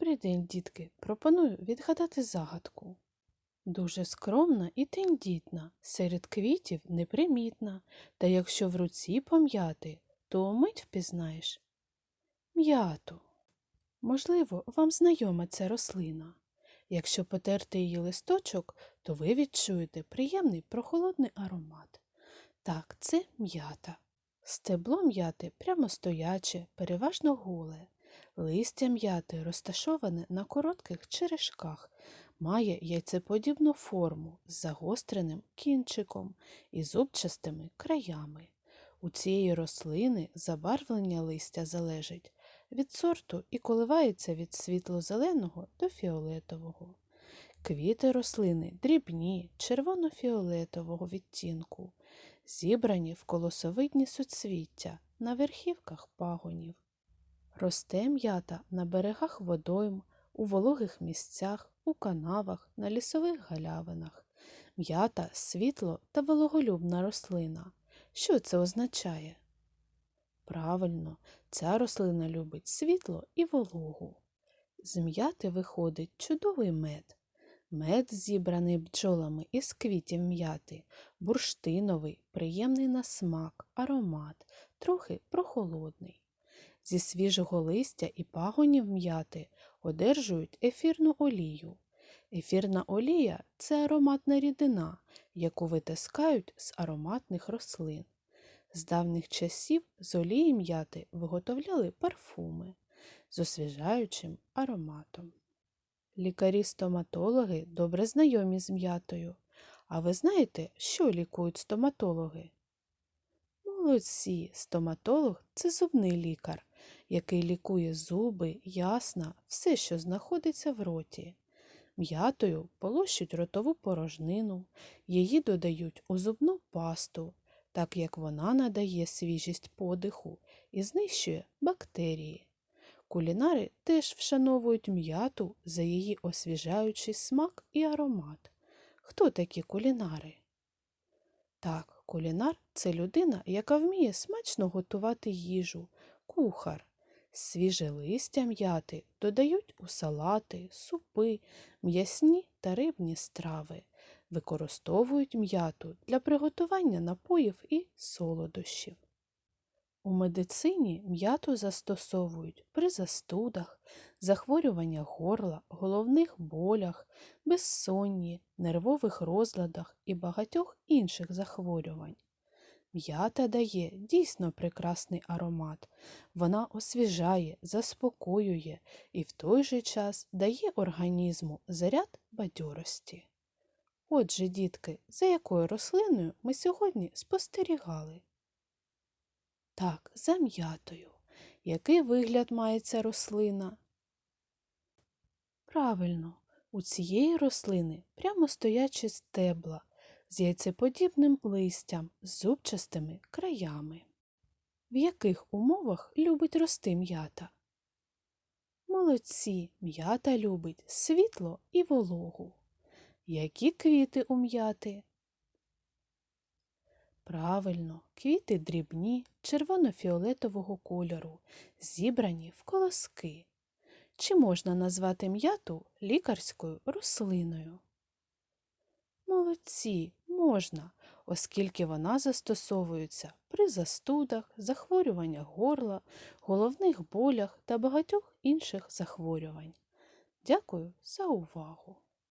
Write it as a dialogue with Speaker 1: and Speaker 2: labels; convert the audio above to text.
Speaker 1: Добрий день, дітки. Пропоную відгадати загадку. Дуже скромна і тендітна, серед квітів непримітна, та якщо в руці пом'яти, то мить впізнаєш. М'яту. Можливо, вам знайома ця рослина. Якщо потерти її листочок, то ви відчуєте приємний прохолодний аромат. Так, це м'ята. Стебло м'яти прямостояче, переважно голе. Листя м'яти розташоване на коротких черешках, має яйцеподібну форму з загостреним кінчиком і зубчастими краями. У цієї рослини забарвлення листя залежить від сорту і коливається від світло-зеленого до фіолетового. Квіти рослини дрібні, червоно-фіолетового відтінку, зібрані в колосовидні суцвіття на верхівках пагонів. Росте м'ята на берегах водойм, у вологих місцях, у канавах, на лісових галявинах. М'ята світло та вологолюбна рослина. Що це означає? Правильно, ця рослина любить світло і вологу. З м'яти виходить чудовий мед. Мед, зібраний бджолами із квітів м'яти, бурштиновий, приємний на смак, аромат, трохи прохолодний. Зі свіжого листя і пагонів м'яти одержують ефірну олію. Ефірна олія це ароматна рідина, яку витискають з ароматних рослин. З давніх часів з олії м'яти виготовляли парфуми з освіжаючим ароматом. Лікарі-стоматологи добре знайомі з м'ятою. А ви знаєте, що лікують стоматологи? Молодці, стоматолог це зубний лікар, який лікує зуби, ясна, все, що знаходиться в роті. М'ятою полощуть ротову порожнину, її додають у зубну пасту, так як вона надає свіжість подиху і знищує бактерії. Кулінари теж вшановують м'яту за її освіжаючий смак і аромат. Хто такі кулінари? Так, кулінар це людина, яка вміє смачно готувати їжу, кухар. Свіже листя м'яти додають у салати, супи, м'ясні та рибні страви, використовують м'яту для приготування напоїв і солодощів. У медицині м'яту застосовують при застудах, захворюваннях горла, головних болях, безсонні, нервових розладах і багатьох інших захворювань. М'ята дає дійсно прекрасний аромат. Вона освіжає, заспокоює і в той же час дає організму заряд бадьорості. Отже, дітки, за якою рослиною ми сьогодні спостерігали? Так, за м'ятою. Який вигляд має ця рослина? Правильно, у цієї рослини прямо стоячі стебла з яйцеподібним листям з зубчастими краями. В яких умовах любить рости м'ята? Молодці, м'ята любить світло і вологу. Які квіти у м'яти? Правильно, квіти дрібні, червоно-фіолетового кольору, зібрані в колоски. Чи можна назвати м'яту лікарською рослиною? Молодці, можна, оскільки вона застосовується при застудах, захворюваннях горла, головних болях та багатьох інших захворювань. Дякую за увагу!